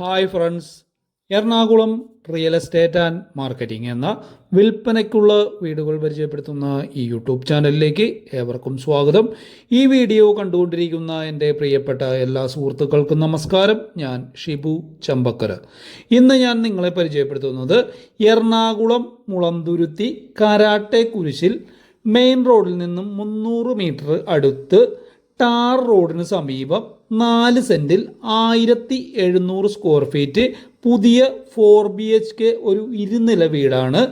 Hi friends Ernakulam real estate and marketing എന്ന വിൽപ്പനയ്ക്കുള്ള വീടുകൾ പരിചയപ്പെടുത്തുന്ന ഈ യൂട്യൂബ് ചാനലിലേക്ക് ഏവർക്കും സ്വാഗതം. ഈ വീഡിയോ കണ്ടുകൊണ്ടിരിക്കുന്ന എന്റെ പ്രിയപ്പെട്ട എല്ലാ സുഹൃത്തുക്കൾക്കും നമസ്കാരം. ഞാൻ ഷിബു ചമ്പക്കര. ഇന്ന് ഞാൻ നിങ്ങളെ പരിചയപ്പെടുത്തുന്നത് എറണാകുളം മുളന്തുരുത്തി കരാട്ടെ കുരിശിൽ മെയിൻ റോഡിൽ നിന്നും മുന്നൂറ് മീറ്റർ അടുത്ത് ടാർ റോഡിന് സമീപം നാല് സെന്റിൽ ആയിരത്തി എഴുന്നൂറ് സ്ക്വയർ ഫീറ്റ് പുതിയ ഫോർ ബി എച്ച് കെ ഒരു ഇരുനില വീടാണ്.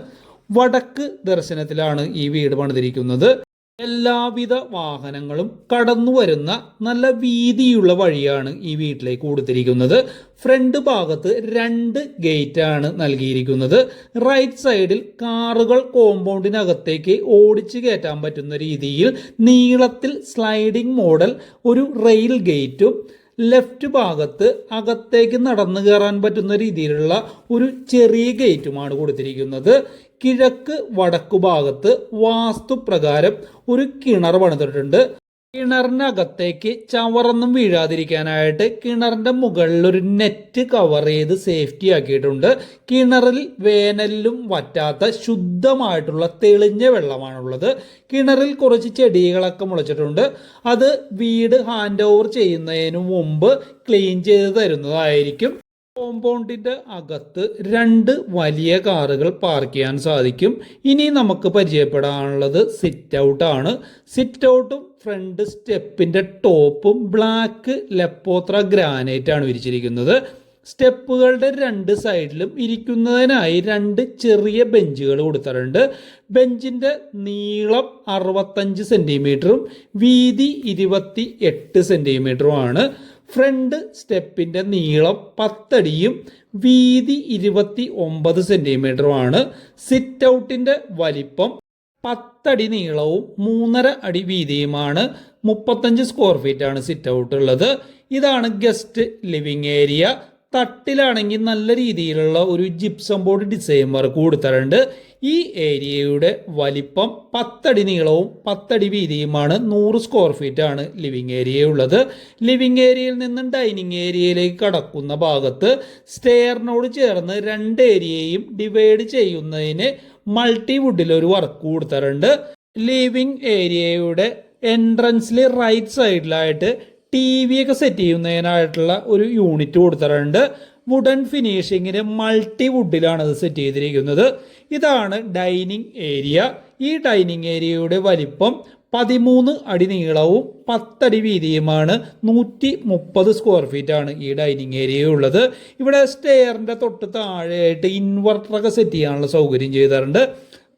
വടക്ക് ദർശനത്തിലാണ് ഈ വീട് പണിതിരിക്കുന്നത്. എല്ലാവിധ വാഹനങ്ങളും കടന്നു വരുന്ന നല്ല വീതിയുള്ള വഴിയാണ് ഈ വീട്ടിലേക്ക് കൊടുത്തിരിക്കുന്നത്. ഫ്രണ്ട് ഭാഗത്ത് രണ്ട് ഗേറ്റ് ആണ് നൽകിയിരിക്കുന്നത്. റൈറ്റ് സൈഡിൽ കാറുകൾ കോമ്പൗണ്ടിനകത്തേക്ക് ഓടിച്ചു കയറ്റാൻ പറ്റുന്ന രീതിയിൽ നീളത്തിൽ സ്ലൈഡിംഗ് മോഡൽ ഒരു റെയിൽ ഗേറ്റും ലെഫ്റ്റ് ഭാഗത്ത് അകത്തേക്ക് നടന്നു കയറാൻ പറ്റുന്ന രീതിയിലുള്ള ഒരു ചെറിയ ഗേറ്റുമാണ് കൊടുത്തിരിക്കുന്നത്. കിഴക്ക് വടക്കു ഭാഗത്ത് വാസ്തുപ്രകാരം ഒരു കിണർ പണിതിട്ടുണ്ട്. കിണറിനകത്തേക്ക് ചവറൊന്നും വീഴാതിരിക്കാനായിട്ട് കിണറിന്റെ മുകളിൽ ഒരു നെറ്റ് കവർ ചെയ്ത് സേഫ്റ്റി ആക്കിയിട്ടുണ്ട്. കിണറിൽ വേനലിലും വറ്റാത്ത ശുദ്ധമായിട്ടുള്ള തെളിഞ്ഞ വെള്ളമാണുള്ളത്. കിണറിൽ കുറച്ച് ചെടികളൊക്കെ മുളച്ചിട്ടുണ്ട്. അത് വീട് ഹാൻഡ് ഓവർ ചെയ്യുന്നതിന് മുമ്പ് ക്ലീൻ ചെയ്ത് തരുന്നതായിരിക്കും. കോമ്പൗണ്ടിന്റെ അകത്ത് രണ്ട് വലിയ കാറുകൾ പാർക്ക് ചെയ്യാൻ സാധിക്കും. ഇനി നമുക്ക് പരിചയപ്പെടാനുള്ളത് സിറ്റ് ഔട്ട് ആണ്. സിറ്റ് ഔട്ടും ഫ്രണ്ട് സ്റ്റെപ്പിന്റെ ടോപ്പും ബ്ലാക്ക് ലെപ്പോത്ര ഗ്രാനൈറ്റ് ആണ് വിരിച്ചിരിക്കുന്നത്. സ്റ്റെപ്പുകളുടെ രണ്ട് സൈഡിലും ഇരിക്കുന്നതിനായി രണ്ട് ചെറിയ ബെഞ്ചുകൾ കൊടുത്തിട്ടുണ്ട്. ബെഞ്ചിന്റെ നീളം അറുപത്തഞ്ച് സെന്റിമീറ്ററും വീതി ഇരുപത്തി എട്ട് സെന്റിമീറ്ററുമാണ് ഫ്രണ്ട് സ്റ്റെപ്പിന്റെ നീളം പത്തടിയും വീതി ഇരുപത്തി ഒമ്പത് സെന്റിമീറ്ററുമാണ് സിറ്റ് ഔട്ടിന്റെ വലിപ്പം പത്തടി നീളവും മൂന്നര അടി വീതിയുമാണ് മുപ്പത്തഞ്ച് സ്ക്വയർ ഫീറ്റ് ആണ് സിറ്റ് ഔട്ട് ഉള്ളത്. ഇതാണ് ഗസ്റ്റ് ലിവിങ് ഏരിയ തട്ടിലാണെങ്കിൽ നല്ല രീതിയിലുള്ള ഒരു ജിപ്സം ബോർഡ് ഡിസൈൻ വർക്ക് കൊടുത്തിട്ടുണ്ട്. ഈ ഏരിയയുടെ വലിപ്പം പത്തടി നീളവും പത്തടി വീതിയുമാണ് നൂറ് സ്ക്വയർ ഫീറ്റ് ആണ് ലിവിങ് ഏരിയ ഉള്ളത്. ലിവിങ് ഏരിയയിൽ നിന്നും ഡൈനിങ് ഏരിയയിലേക്ക് കടക്കുന്ന ഭാഗത്ത് സ്റ്റെയറിനോട് ചേർന്ന് രണ്ട് ഏരിയയും ഡിവൈഡ് ചെയ്യുന്നതിന് മൾട്ടി വുഡിൽ ഒരു വർക്ക് കൊടുത്തിട്ടുണ്ട്. ലിവിംഗ് ഏരിയയുടെ എൻട്രൻസിൽ റൈറ്റ് സൈഡിലായിട്ട് ടി വി ഒക്കെ സെറ്റ് ചെയ്യുന്നതിനായിട്ടുള്ള ഒരു യൂണിറ്റ് കൊടുത്തിട്ടുണ്ട്. വുഡൻ ഫിനിഷിങ്ങിന് മൾട്ടി വുഡിലാണ് ഇത് സെറ്റ് ചെയ്തിരിക്കുന്നത്. ഇതാണ് ഡൈനിങ് ഏരിയ ഈ ഡൈനിങ് ഏരിയയുടെ വലിപ്പം പതിമൂന്ന് അടി നീളവും പത്തടി വീതിയുമാണ് നൂറ്റി മുപ്പത് സ്ക്വയർ ഫീറ്റ് ആണ് ഈ ഡൈനിങ് ഏരിയ ഉള്ളത്. ഇവിടെ സ്റ്റെയറിന്റെ തൊട്ട് താഴെയായിട്ട് ഇൻവെർട്ടറൊക്കെ സെറ്റ് ചെയ്യാനുള്ള സൗകര്യം ചെയ്തിട്ടുണ്ട്.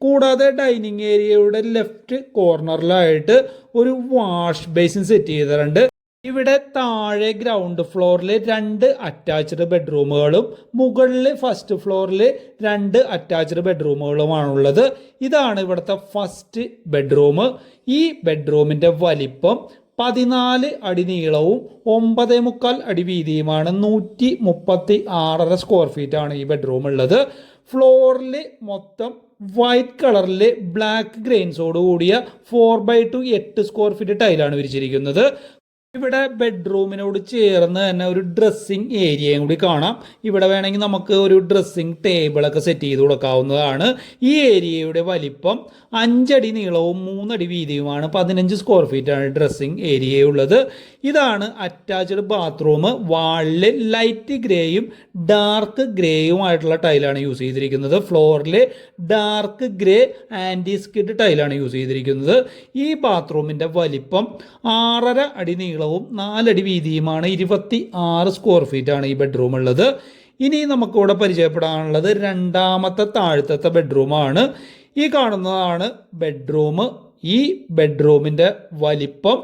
കൂടാതെ ഡൈനിങ് ഏരിയയുടെ ലെഫ്റ്റ് കോർണറിലായിട്ട് ഒരു വാഷ് ബേസിൻ സെറ്റ് ചെയ്തിട്ടുണ്ട്. ഇവിടെ താഴെ ഗ്രൗണ്ട് ഫ്ലോറിൽ രണ്ട് അറ്റാച്ച്ഡ് ബെഡ്റൂമുകളും മുകളിൽ ഫസ്റ്റ് ഫ്ലോറിൽ രണ്ട് അറ്റാച്ച്ഡ് ബെഡ്റൂമുകളുമാണുള്ളത് ഇതാണ് ഇവിടുത്തെ ഫസ്റ്റ് ബെഡ്റൂം ഈ ബെഡ്റൂമിന്റെ വലിപ്പം പതിനാല് അടി നീളവും ഒമ്പതേ മുക്കാൽ അടി വീതിയുമാണ്. നൂറ്റി മുപ്പത്തി ആറര സ്ക്വയർ ഫീറ്റ് ആണ് ഈ ബെഡ്റൂം ഉള്ളത് ഫ്ലോറിൽ മൊത്തം വൈറ്റ് കളറിൽ ബ്ലാക്ക് ഗ്രെയിൻസോട് കൂടിയ ഫോർ ബൈ ടു എട്ട് സ്ക്വയർ ഫീറ്റ് ടൈലാണ് വിരിച്ചിരിക്കുന്നത്. ഇവിടെ ബെഡ്റൂമിനോട് ചേർന്ന് തന്നെ ഒരു ഡ്രസ്സിങ് ഏരിയയും കൂടി കാണാം. ഇവിടെ വേണമെങ്കിൽ നമുക്ക് ഒരു ഡ്രസ്സിങ് ടേബിളൊക്കെ സെറ്റ് ചെയ്ത് കൊടുക്കാവുന്നതാണ്. ഈ ഏരിയയുടെ വലിപ്പം അഞ്ചടി നീളവും മൂന്നടി വീതിയുമാണ്. പതിനഞ്ച് സ്ക്വയർ ഫീറ്റ് ആണ് ഡ്രസ്സിങ് ഏരിയ ഉള്ളത്. ഇതാണ് അറ്റാച്ച്ഡ് ബാത്റൂം വാളിൽ ലൈറ്റ് ഗ്രേയും ഡാർക്ക് ഗ്രേയുമായിട്ടുള്ള ടൈലാണ് യൂസ് ചെയ്തിരിക്കുന്നത്. ഫ്ലോറിൽ ഡാർക്ക് ഗ്രേ ആന്റി സ്കിഡ് ടൈലാണ് യൂസ് ചെയ്തിരിക്കുന്നത്. ഈ ബാത്റൂമിന്റെ വലിപ്പം ആറര അടി നീളവും നാലടി വീതിയുമാണ് ഇരുപത്തി ആറ് സ്ക്വയർ ഫീറ്റ് ആണ് ഈ ബെഡ്റൂം ഉള്ളത്. ഇനി നമുക്കിവിടെ പരിചയപ്പെടാനുള്ളത് രണ്ടാമത്തെ താഴത്തെ ബെഡ്റൂമാണ് ഈ കാണുന്നതാണ് ബെഡ്റൂം ഈ ബെഡ്റൂമിന്റെ വലിപ്പം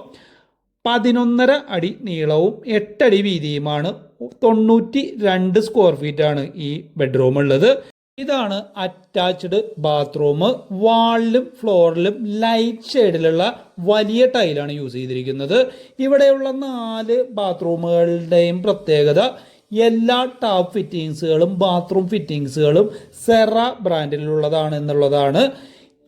പതിനൊന്നര അടി നീളവും എട്ടടി വീതിയുമാണ്. തൊണ്ണൂറ്റി രണ്ട് സ്ക്വയർ ഫീറ്റ് ആണ് ഈ ബെഡ്റൂം ഉള്ളത്. ഇതാണ് അറ്റാച്ച്ഡ് ബാത്റൂം വാളിലും ഫ്ലോറിലും ലൈറ്റ് ഷെയ്ഡിലുള്ള വലിയ ടൈലാണ് യൂസ് ചെയ്തിരിക്കുന്നത്. ഇവിടെയുള്ള നാല് ബാത്റൂമുകളുടെയും പ്രത്യേകത എല്ലാ ടാപ്പ് ഫിറ്റിങ്സുകളും ബാത്റൂം ഫിറ്റിങ്സുകളും സെറ ബ്രാൻഡിലുള്ളതാണ് എന്നുള്ളതാണ്.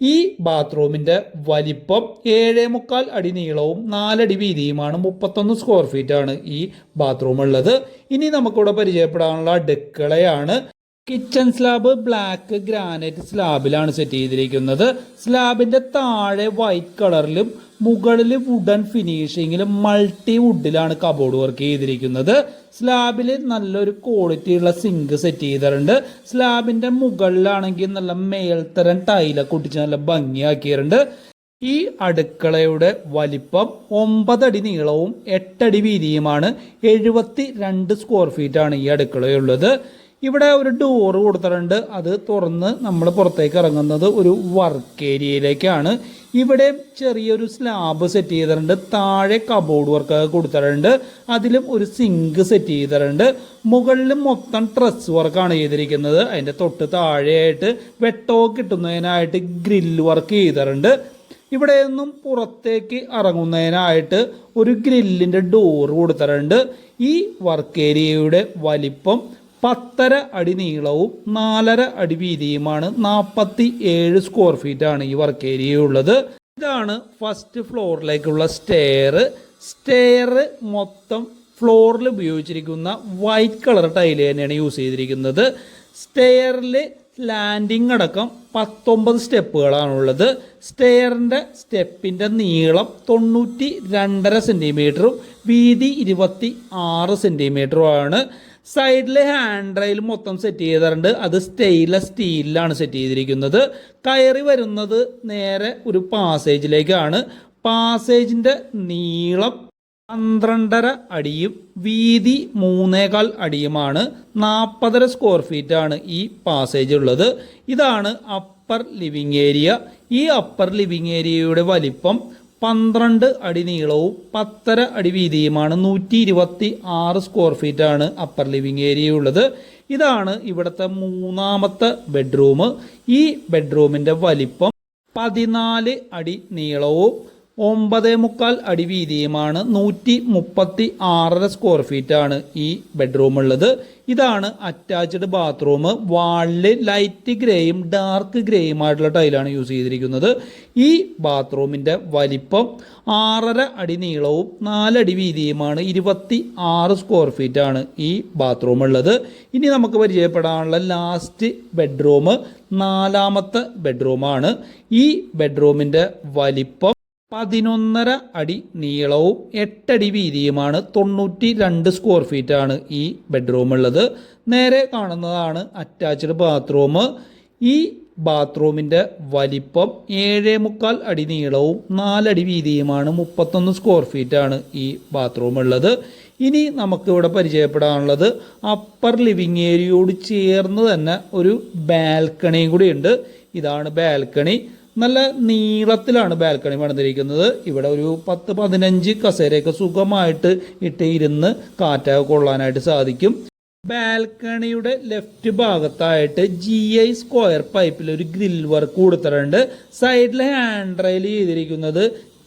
ഈ ബാത്റൂമിന്റെ വലിപ്പം ഏഴേ മുക്കാൽ അടി നീളവും നാലടി വീതിയുമാണ്. മുപ്പത്തൊന്ന് സ്ക്വയർ ഫീറ്റാണ് ഈ ബാത്റൂം ഉള്ളത്. ഇനി നമുക്കിവിടെ പരിചയപ്പെടാനുള്ള അടുക്കളയാണ്. കിച്ചൺ സ്ലാബ് ബ്ലാക്ക് ഗ്രാനൈറ്റ് സ്ലാബിലാണ് സെറ്റ് ചെയ്തിരിക്കുന്നത്. സ്ലാബിന്റെ താഴെ വൈറ്റ് കളറിലും മുകളിൽ വുഡൻ ഫിനിഷിങ്ങിലും മൾട്ടി വുഡിലാണ് കബോർഡ് വർക്ക് ചെയ്തിരിക്കുന്നത്. സ്ലാബിൽ നല്ലൊരു ക്വാളിറ്റിയുള്ള സിങ്ക് സെറ്റ് ചെയ്തിട്ടുണ്ട്. സ്ലാബിന്റെ മുകളിലാണെങ്കിൽ നല്ല മേൽത്തരം ടൈലൊക്കെ ഒട്ടിച്ച് നല്ല ഭംഗിയാക്കിയിട്ടുണ്ട്. ഈ അടുക്കളയുടെ വലിപ്പം ഒമ്പതടി നീളവും എട്ടടി വീതിയുമാണ്. എഴുപത്തി രണ്ട് സ്ക്വയർ ഫീറ്റ് ആണ് ഈ അടുക്കളയുള്ളത്. ഇവിടെ ഒരു ഡോർ കൊടുത്തിട്ടുണ്ട്. അത് തുറന്ന് നമ്മൾ പുറത്തേക്ക് ഇറങ്ങുന്നത് ഒരു വർക്ക് ഏരിയയിലേക്കാണ് ഇവിടെ ചെറിയൊരു സ്ലാബ് സെറ്റ് ചെയ്തിട്ടുണ്ട്. താഴെ കബോർഡ് വർക്ക് കൊടുത്തിട്ടുണ്ട്. അതിലും ഒരു സിങ്ക് സെറ്റ് ചെയ്തിട്ടുണ്ട്. മുകളിൽ മൊത്തം ട്രസ് വർക്കാണ് ചെയ്തിരിക്കുന്നത്. അതിന്റെ തൊട്ട് താഴെയായിട്ട് വെട്ടോ കിട്ടുന്നതിനായിട്ട് ഗ്രില്ല് വർക്ക് ചെയ്തിട്ടുണ്ട്. ഇവിടെ നിന്നും പുറത്തേക്ക് ഇറങ്ങുന്നതിനായിട്ട് ഒരു ഗ്രില്ലിന്റെ ഡോർ കൊടുത്തിട്ടുണ്ട്. ഈ വർക്ക് ഏരിയയുടെ വലിപ്പം പത്തര അടി നീളവും നാലര അടി വീതിയുമാണ് നാൽപ്പത്തി ഏഴ് സ്ക്വയർ ഫീറ്റ് ആണ് ഈ വർക്ക് ഏരിയ ഉള്ളത്. ഇതാണ് ഫസ്റ്റ് ഫ്ലോറിലേക്കുള്ള സ്റ്റെയർ സ്റ്റെയർ മൊത്തം ഫ്ലോറിൽ ഉപയോഗിച്ചിരിക്കുന്ന വൈറ്റ് കളർ ടൈൽ തന്നെയാണ് യൂസ് ചെയ്തിരിക്കുന്നത്. സ്റ്റെയറിൽ ലാൻഡിംഗ് അടക്കം പത്തൊമ്പത് സ്റ്റെപ്പുകളാണുള്ളത്. സ്റ്റെയറിന്റെ സ്റ്റെപ്പിന്റെ നീളം തൊണ്ണൂറ്റി രണ്ടര സെന്റിമീറ്ററും വീതി ഇരുപത്തി ആറ് സെന്റിമീറ്ററുമാണ് സൈഡിൽ ഹാൻഡ് റെയിൽ മൊത്തം സെറ്റ് ചെയ്തിട്ടുണ്ട്. അത് സ്റ്റെയിൻലെസ് സ്റ്റീലിലാണ് സെറ്റ് ചെയ്തിരിക്കുന്നത്. കയറി വരുന്നത് നേരെ ഒരു പാസേജിലേക്കാണ് പാസേജിന്റെ നീളം പന്ത്രണ്ടര അടിയും വീതി മൂന്നേകാൽ അടിയുമാണ്. നാൽപ്പതര സ്ക്വയർ ഫീറ്റ് ആണ് ഈ പാസേജ് ഉള്ളത്. ഇതാണ് അപ്പർ ലിവിങ് ഏരിയ ഈ അപ്പർ ലിവിങ് ഏരിയയുടെ വലിപ്പം പന്ത്രണ്ട് അടി നീളവും പത്തര അടി വീതിയുമാണ് നൂറ്റി ഇരുപത്തി ആറ് സ്ക്വയർ ഫീറ്റ് ആണ് അപ്പർ ലിവിംഗ് ഏരിയ ഉള്ളത്. ഇതാണ് ഇവിടുത്തെ മൂന്നാമത്തെ ബെഡ്റൂം ഈ ബെഡ്റൂമിന്റെ വലിപ്പം പതിനാല് അടി നീളവും ഒമ്പതേ മുക്കാൽ അടി വീതിയുമാണ് നൂറ്റി മുപ്പത്തി ആറര സ്ക്വയർ ഫീറ്റ് ആണ് ഈ ബെഡ്റൂം ഉള്ളത്. ഇതാണ് അറ്റാച്ച്ഡ് ബാത്റൂം വാളിൽ ലൈറ്റ് ഗ്രേയും ഡാർക്ക് ഗ്രേയും ആയിട്ടുള്ള ടൈലാണ് യൂസ് ചെയ്തിരിക്കുന്നത്. ഈ ബാത്റൂമിന്റെ വലിപ്പം ആറര അടി നീളവും നാലടി വീതിയുമാണ് ഇരുപത്തി ആറ് സ്ക്വയർ ഫീറ്റ് ആണ് ഈ ബാത്റൂം ഉള്ളത്. ഇനി നമുക്ക് പരിചയപ്പെടാനുള്ള ലാസ്റ്റ് ബെഡ്റൂം നാലാമത്തെ ബെഡ്റൂമാണ് ഈ ബെഡ്റൂമിന്റെ വലിപ്പം പതിനൊന്നര അടി നീളവും എട്ടടി വീതിയുമാണ് തൊണ്ണൂറ്റി രണ്ട് സ്ക്വയർ ഫീറ്റ് ആണ് ഈ ബെഡ്റൂം ഉള്ളത്. നേരെ കാണുന്നതാണ് അറ്റാച്ച്ഡ് ബാത്റൂം ഈ ബാത്റൂമിന്റെ വലിപ്പം ഏഴേ മുക്കാൽ അടി നീളവും നാലടി വീതിയുമാണ് മുപ്പത്തൊന്ന് സ്ക്വയർ ഫീറ്റ് ആണ് ഈ ബാത്റൂം ഉള്ളത്. ഇനി നമുക്കിവിടെ പരിചയപ്പെടാനുള്ളത് അപ്പർ ലിവിങ് ഏരിയയോട് ചേർന്ന് തന്നെ ഒരു ബാൽക്കണിയും കൂടി ഉണ്ട് ഇതാണ് ബാൽക്കണി നല്ല നീളത്തിലാണ് ബാൽക്കണി പണിതിരിക്കുന്നത്. ഇവിടെ ഒരു പത്ത് പതിനഞ്ച് കസേരയൊക്കെ സുഖമായിട്ട് ഇട്ട് ഇരുന്ന് കാറ്റൊക്കെ കൊള്ളാനായിട്ട് സാധിക്കും. ബാൽക്കണിയുടെ ലെഫ്റ്റ് ഭാഗത്തായിട്ട് ജി ഐ സ്ക്വയർ പൈപ്പിൽ ഒരു ഗ്രിൽ വർക്ക് കൊടുത്തിട്ടുണ്ട്. സൈഡിലെ ഹാൻഡ് റെയിൽ ചെയ്തിരിക്കുന്നത്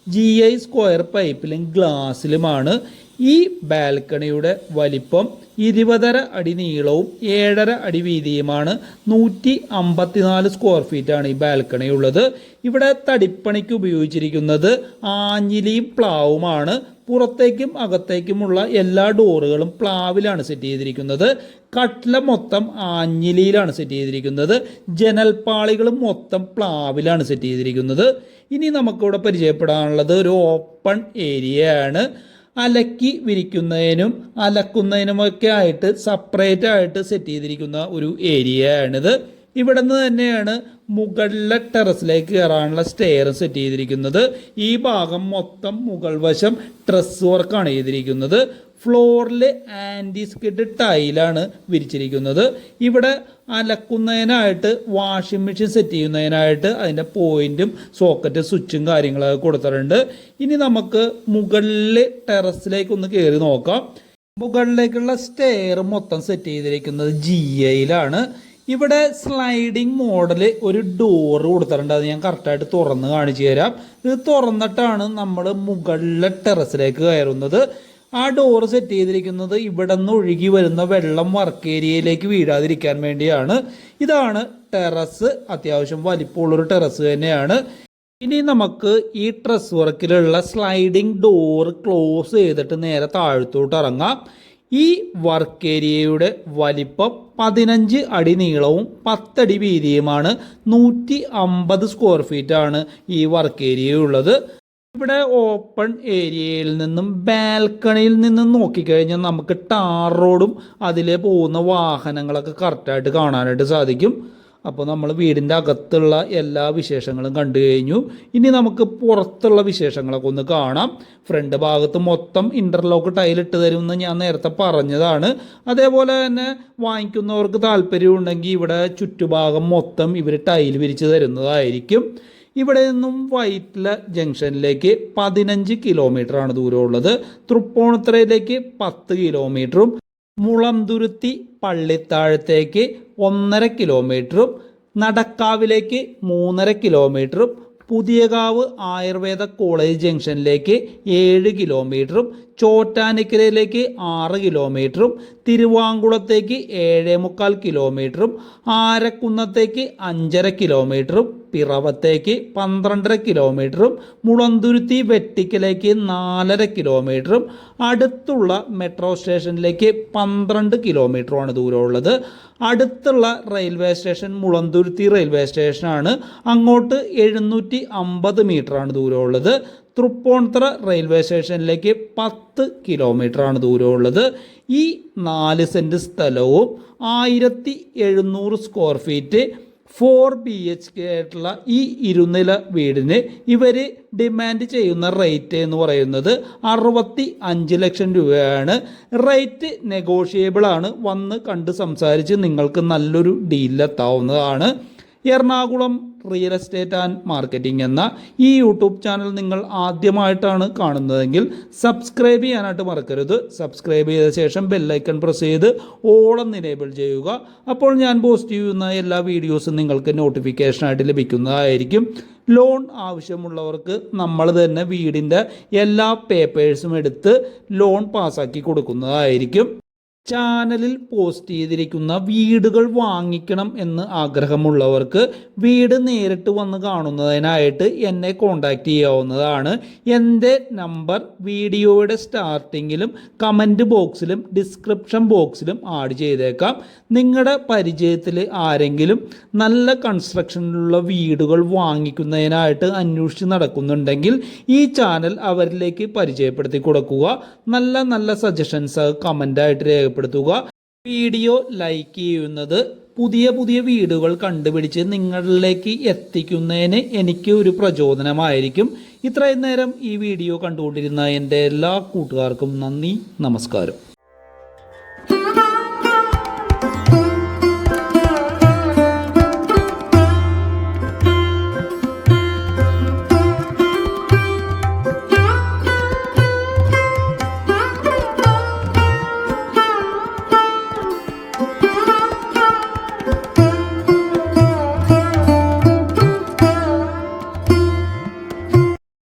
ജി ഐ സ്ക്വയർ പൈപ്പിലും ഗ്ലാസ്സിലുമാണ്. ഈ ബാൽക്കണിയുടെ വലിപ്പം ഇരുപതര അടി നീളവും ഏഴര അടി വീതിയുമാണ്. നൂറ്റി അമ്പത്തിനാല് സ്ക്വയർ ഫീറ്റ് ആണ് ഈ ബാൽക്കണി ഉള്ളത് ഇവിടെ തടിപ്പണിക്ക് ഉപയോഗിച്ചിരിക്കുന്നത് ആഞ്ഞിലിയും പ്ലാവുമാണ്. പുറത്തേക്കും അകത്തേക്കുമുള്ള എല്ലാ ഡോറുകളും പ്ലാവിലാണ് സെറ്റ് ചെയ്തിരിക്കുന്നത്. കട്ട്ല മൊത്തം ആഞ്ഞിലിയിലാണ് സെറ്റ് ചെയ്തിരിക്കുന്നത്. ജനൽപ്പാളികളും മൊത്തം പ്ലാവിലാണ് സെറ്റ് ചെയ്തിരിക്കുന്നത്. ഇനി നമുക്കിവിടെ പരിചയപ്പെടാനുള്ളത് ഒരു ഓപ്പൺ ഏരിയയാണ് അലക്കി വിരിക്കുന്നതിനും അലക്കുന്നതിനുമൊക്കെ ആയിട്ട് സെപ്പറേറ്റ് ആയിട്ട് സെറ്റ് ചെയ്തിരിക്കുന്ന ഒരു ഏരിയയാണിത് ഇവിടെ നിന്ന് തന്നെയാണ് മുകളിലെ ടെറസിലേക്ക് കയറാനുള്ള സ്റ്റെയർ സെറ്റ് ചെയ്തിരിക്കുന്നത്. ഈ ഭാഗം മൊത്തം മുകൾ വശം ട്രസ് വർക്കാണ് ചെയ്തിരിക്കുന്നത്. ഫ്ലോറിൽ ആന്റി സ്കിഡ് ടൈലാണ് വിരിച്ചിരിക്കുന്നത്. ഇവിടെ അലക്കുന്നതിനായിട്ട് വാഷിംഗ് മെഷീൻ സെറ്റ് ചെയ്യുന്നതിനായിട്ട് അതിന്റെ പോയിന്റും സോക്കറ്റ് സ്വിച്ചും കാര്യങ്ങളൊക്കെ കൊടുത്തിട്ടുണ്ട്. ഇനി നമുക്ക് മുകളിൽ ടെറസിലേക്കൊന്ന് കയറി നോക്കാം. മുകളിലേക്കുള്ള സ്റ്റെയർ മൊത്തം സെറ്റ് ചെയ്തിരിക്കുന്നത് ജി ഐയിലാണ് ഇവിടെ സ്ലൈഡിങ് മോഡൽ ഒരു ഡോറ് കൊടുത്തിട്ടുണ്ട്. അത് ഞാൻ കറക്റ്റായിട്ട് തുറന്ന് കാണിച്ചു തരാം. ഇത് തുറന്നിട്ടാണ് നമ്മൾ മുകളിലെ ടെറസിലേക്ക് കയറുന്നത്. ആ ഡോറ് സെറ്റ് ചെയ്തിരിക്കുന്നത് ഇവിടെ നിന്ന് ഒഴുകി വരുന്ന വെള്ളം വർക്ക് ഏരിയയിലേക്ക് വീഴാതിരിക്കാൻ വേണ്ടിയാണ്. ഇതാണ് ടെറസ് അത്യാവശ്യം വലിപ്പമുള്ളൊരു ടെറസ് തന്നെയാണ്. ഇനി നമുക്ക് ഈ ട്രസ് വർക്കിലുള്ള സ്ലൈഡിംഗ് ഡോർ ക്ലോസ് ചെയ്തിട്ട് നേരെ താഴത്തോട്ട് ഇറങ്ങാം. ഈ വർക്ക് ഏരിയയുടെ വലിപ്പം പതിനഞ്ച് അടി നീളവും പത്തടി വീതിയുമാണ്. നൂറ്റി അമ്പത് സ്ക്വയർ ഫീറ്റ് ആണ് ഈ വർക്ക് ഏരിയ ഉള്ളത്. ഇവിടെ ഓപ്പൺ ഏരിയയിൽ നിന്നും ബാൽക്കണിയിൽ നിന്നും നോക്കിക്കഴിഞ്ഞാൽ നമുക്ക് ടാർ റോഡും അതിലെ പോകുന്ന വാഹനങ്ങളൊക്കെ കറക്റ്റായിട്ട് കാണാനായിട്ട് സാധിക്കും. അപ്പോൾ നമ്മൾ വീടിന്റെ അകത്തുള്ള എല്ലാ വിശേഷങ്ങളും കണ്ടു കഴിഞ്ഞു. ഇനി നമുക്ക് പുറത്തുള്ള വിശേഷങ്ങളൊക്കെ ഒന്ന് കാണാം. ഫ്രണ്ട് ഭാഗത്ത് മൊത്തം ഇന്റർലോക്ക് ടൈലിട്ട് തരുമെന്ന് ഞാൻ നേരത്തെ പറഞ്ഞതാണ്. അതേപോലെ തന്നെ വാങ്ങിക്കുന്നവർക്ക് താല്പര്യമുണ്ടെങ്കിൽ ഇവിടെ ചുറ്റുഭാഗം മൊത്തം ഇവർ ടൈൽ വിരിച്ച് തരുന്നതായിരിക്കും. ഇവിടെ നിന്നും വൈറ്റ്ല ജംഗ്ഷനിലേക്ക് പതിനഞ്ച് കിലോമീറ്ററാണ് ദൂരമുള്ളത്. തൃപ്പൂണിത്തറയിലേക്ക് പത്ത് കിലോമീറ്ററും മുളന്തുരുത്തി പള്ളിത്താഴത്തേക്ക് ഒന്നര കിലോമീറ്ററും നടക്കാവിലേക്ക് മൂന്നര കിലോമീറ്ററും പുതിയകാവ് ആയുർവേദ കോളേജ് ജംഗ്ഷനിലേക്ക് ഏഴ് കിലോമീറ്ററും ചോറ്റാനിക്കരയിലേക്ക് ആറ് കിലോമീറ്ററും തിരുവാങ്കുളത്തേക്ക് ഏഴേ മുക്കാൽ കിലോമീറ്ററും ആരക്കുന്നത്തേക്ക് അഞ്ചര കിലോമീറ്ററും പിറവത്തേക്ക് പന്ത്രണ്ടര കിലോമീറ്ററും മുളന്തുരുത്തി വെട്ടിക്കലേക്ക് നാലര കിലോമീറ്ററും അടുത്തുള്ള മെട്രോ സ്റ്റേഷനിലേക്ക് പന്ത്രണ്ട് കിലോമീറ്ററുമാണ് ദൂരമുള്ളത്. അടുത്തുള്ള റെയിൽവേ സ്റ്റേഷൻ മുളന്തുരുത്തി റെയിൽവേ സ്റ്റേഷനാണ് അങ്ങോട്ട് എഴുന്നൂറ്റി അമ്പത് മീറ്ററാണ് ദൂരമുള്ളത്. തൃപ്പൂണിത്തറ റെയിൽവേ സ്റ്റേഷനിലേക്ക് പത്ത് കിലോമീറ്ററാണ് ദൂരമുള്ളത്. ഈ നാല് സെന്റ് സ്ഥലവും ആയിരത്തി എഴുന്നൂറ് square feet four B H K ആയിട്ടുള്ള ഈ ഇരുനില വീടിന് ഇവർ ഡിമാൻഡ് ചെയ്യുന്ന റേറ്റ് എന്ന് പറയുന്നത് അറുപത്തി അഞ്ച് ലക്ഷം രൂപയാണ്. റേറ്റ് നെഗോഷിയബിളാണ്. വന്ന് കണ്ട് സംസാരിച്ച് നിങ്ങൾക്ക് നല്ലൊരു ഡീലെത്താവുന്നതാണ്. Ernakulam real estate and marketing എന്ന ഈ യൂട്യൂബ് ചാനൽ നിങ്ങൾ ആദ്യമായിട്ടാണ് കാണുന്നതെങ്കിൽ സബ്സ്ക്രൈബ് ചെയ്യാനായിട്ട് മറക്കരുത്. സബ്സ്ക്രൈബ് ചെയ്ത ശേഷം ബെല്ലൈക്കൺ പ്രസ് ചെയ്ത് ഓളം എനേബിൾ ചെയ്യുക. അപ്പോൾ ഞാൻ പോസ്റ്റ് ചെയ്യുന്ന എല്ലാ വീഡിയോസും നിങ്ങൾക്ക് നോട്ടിഫിക്കേഷനായിട്ട് ലഭിക്കുന്നതായിരിക്കും. ലോൺ ആവശ്യമുള്ളവർക്ക് നമ്മൾ തന്നെ വീടിന്റെ എല്ലാ പേപ്പേഴ്സും എടുത്ത് ലോൺ പാസ്സാക്കി കൊടുക്കുന്നതായിരിക്കും. ചാനലിൽ പോസ്റ്റ് ചെയ്തിരിക്കുന്ന വീടുകൾ വാങ്ങിക്കണം എന്ന് ആഗ്രഹമുള്ളവർക്ക് വീട് നേരിട്ട് വന്ന് കാണുന്നതിനായിട്ട് എന്നെ കോണ്ടാക്ട് ചെയ്യാവുന്നതാണ്. എന്റെ നമ്പർ വീഡിയോയുടെ സ്റ്റാർട്ടിങ്ങിലും കമന്റ് ബോക്സിലും ഡിസ്ക്രിപ്ഷൻ ബോക്സിലും ആഡ് ചെയ്തേക്കാം. നിങ്ങളുടെ പരിചയത്തിൽ ആരെങ്കിലും നല്ല കൺസ്ട്രക്ഷനിലുള്ള വീടുകൾ വാങ്ങിക്കുന്നതിനായിട്ട് അന്വേഷിച്ച് നടക്കുന്നുണ്ടെങ്കിൽ ഈ ചാനൽ അവരിലേക്ക് പരിചയപ്പെടുത്തി കൊടുക്കുക. നല്ല നല്ല സജഷൻസ് കമന്റായിട്ട് രേഖപ്പെടുത്തുക വീഡിയോ ലൈക്ക് ചെയ്യുന്നത് പുതിയ പുതിയ വീടുകൾ കണ്ടുപിടിച്ച് നിങ്ങളിലേക്ക് എത്തിക്കുന്നതിന് എനിക്ക് ഒരു പ്രചോദനമായിരിക്കും. ഇത്രയും നേരം ഈ വീഡിയോ കണ്ടുകൊണ്ടിരുന്ന എന്റെ എല്ലാ കൂട്ടുകാർക്കും നന്ദി നമസ്കാരം.